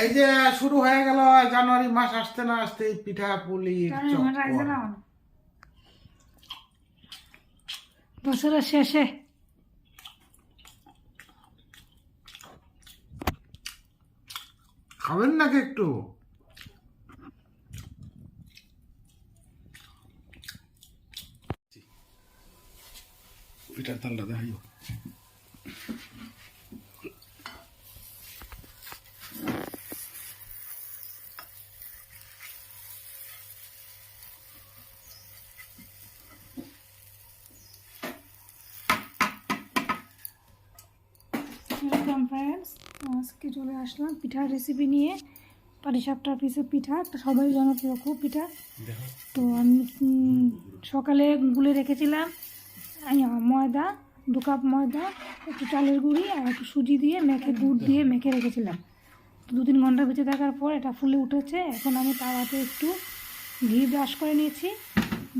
এই যে শুরু হয়ে গেল জানুয়ারি মাস আসতে না আসতে পিঠা পুলি বছরের শেষে। খাবেন নাকি একটু? পিঠার তালটা দেখাইও। আজকে চলে আসলাম পিঠার রেসিপি নিয়ে। পাটিসাপটার পিসের পিঠা একটা সবাই জনপ্রিয় খুব পিঠা। তো আমি সকালে গুলে রেখেছিলাম ময়দা দু কাপ ময়দা একটু চালের গুঁড়ি আর একটু সুজি দিয়ে মেখে গুড় দিয়ে মেখে রেখেছিলাম। তো দু তিন ঘণ্টা বেঁচে থাকার পর এটা ফুলে উঠেছে। এখন আমি তাওয়াতে একটু ঘি ব্রাশ করে নিয়েছি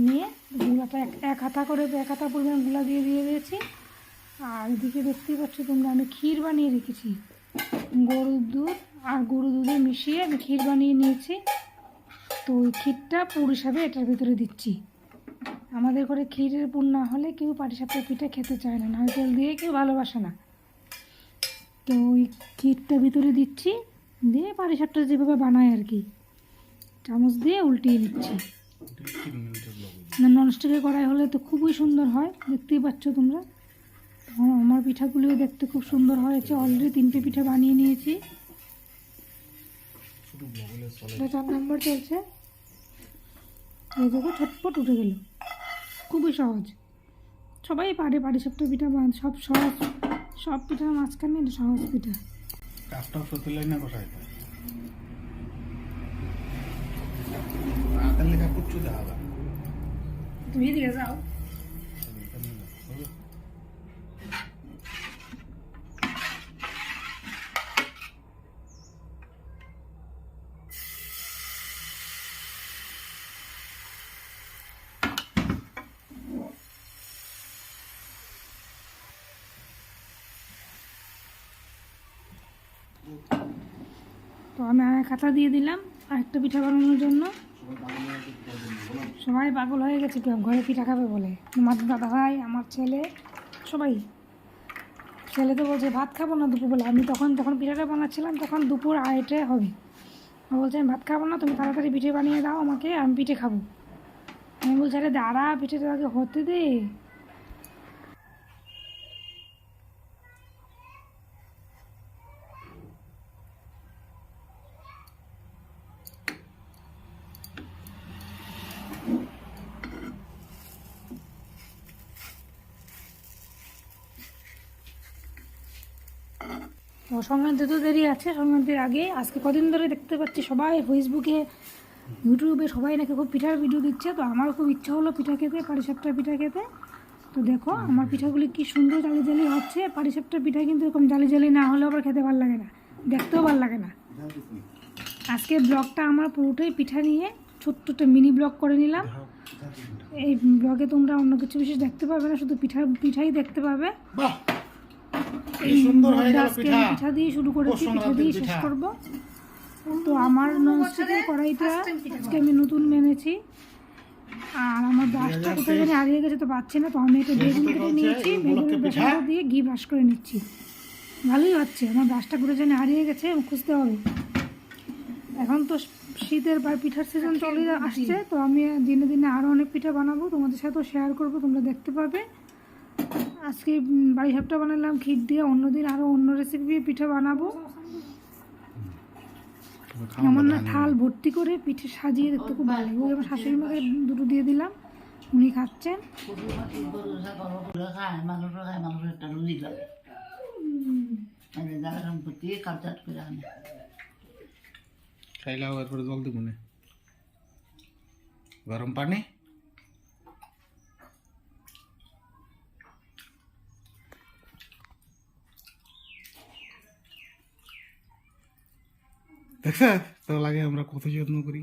নিয়ে গুঁড়াটা এক এক হাতা করে এক হাতা পরিমাণ গুঁড়া দিয়ে দিয়ে দিয়েছি। আর এদিকে দেখতেই পাচ্ছ তোমরা আমি ক্ষীর বানিয়ে রেখেছি। গরুর দুধ আর গরু দুধে মিশিয়ে আমি ক্ষীর বানিয়ে নিয়েছি। তো ওই ক্ষীরটা পুর হিসাবে এটার ভিতরে দিচ্ছি। আমাদের ঘরে ক্ষীরের পুর না হলে কেউ পাটিসাপটা পিঠে খেতে চায় না নারকেল দিয়ে কেউ ভালোবাসে না। তো ওই ক্ষীরটা ভিতরে দিচ্ছি দিয়ে পাটিসাপটা যেভাবে বানায় আর কি চামচ দিয়ে উল্টিয়ে লোক না ননস্টিকের কড়াই হলে তো খুবই সুন্দর হয় দেখতেই পাচ্ছ তোমরা। তো আমার পিঠাগুলিও দেখতে খুব সুন্দর হয়েছে। অলরেডি তিনটে পিঠা বানিয়ে নিয়েছি। চার নম্বর চলছে। এই দেখো ছটপট উঠে গেল। খুবই সহজ। সবাই পারে পারে সবটা পিঠা বান- সব সহজ। সব পিঠার মাঝখানে এটা সহজ পিঠা। কাপটা সত্যি লাইনে বসাই হাতের লেখা কুচ্ছু দেখা যায় তুমি এদিকে যাও তো আমি আর খাতা দিয়ে দিলাম, আর একটা পিঠা বানানোর জন্য। সবাই পাগল হয়ে গেছে ঘরে পিঠা খাবে বলে। আমার দাদা ভাই, আমার ছেলে, সবাই। ছেলে তো বলছে, ভাত খাব না দুপুরবেলা? আমি তখন, যখন পিঠাটা বানাচ্ছিলাম, তখন দুপুর আড়াইটে হবে। বলছে, আমি ভাত খাব না, তুমি তাড়াতাড়ি পিঠে বানিয়ে দাও আমাকে, আমি পিঠে খাব। আমি বলছি, আরে দাঁড়া, পিঠেটা আগে হতে দে। তো সংক্রান্তি তো দেরি আছে, সংক্রান্তির আগে আজকে কদিন ধরে দেখতে পাচ্ছি সবাই ফেসবুকে ইউটিউবে সবাই নাকি খুব পিঠার ভিডিও দিচ্ছে, তো আমারও খুব ইচ্ছা হলো পিঠা খেতে পাটিসাপটা পিঠা খেতে। তো দেখো, আমার পিঠাগুলি কি সুন্দর জালি জালি হচ্ছে পাটিসাপটা পিঠা কিন্তু এরকম জালি জালি না হলেও আবার খেতে ভালো লাগে না, দেখতেও ভালো লাগে না। আজকে ব্লগটা আমার পুরোটাই পিঠা নিয়ে ছোট্ট একটা মিনি ব্লগ করে নিলাম। এই ব্লগে তোমরা অন্য কিছু বিশেষ দেখতে পাবে না, শুধু পিঠা, পিঠাই দেখতে পাবে। কি সুন্দর হয়ে গেল পিঠা। পিঠা। দিয়ে শুরু করেছি পিঠা দিয়ে শেষ। করব। তো আমার ননস্টিকের কড়াইটা আজকে আমি নতুন মেনেছি। আর আমার ব্রাশটা কোথায় জানি হারিয়ে গেছে তো পাচ্ছি না তো আমি একটা বেগুন কেটে নিয়েছি বেগুনের বেসনটা দিয়ে ঘি ব্রাশ করে নিচ্ছি। ভালোই হচ্ছে আমার ব্রাশটা কোথায় জানি হারিয়ে গেছে খুঁজতে হবে। এখন তো শীতের বা পিঠার সিজন চলে আসছে তো আমি দিনে দিনে আরও অনেক পিঠা বানাবো তোমাদের সাথেও শেয়ার করব তোমরা দেখতে পাবে। আজকে বাড়ি সাপটা বানালাম ক্ষীর দিয়ে অন্যদিন আরও অন্য রেসিপি দিয়ে পিঠা বানাবো। আমার না থাল ভর্তি করে পিঠে সাজিয়ে দেখতে খুব ভালো লাগে। ওই আমার শাশুড়ি মাকে দুটো দিয়ে দিলাম উনি খাচ্ছেন। খাইলাও এরপরে জল দিব গরম পানি? দেখছ তার লাগে আমরা কত যত্ন করি?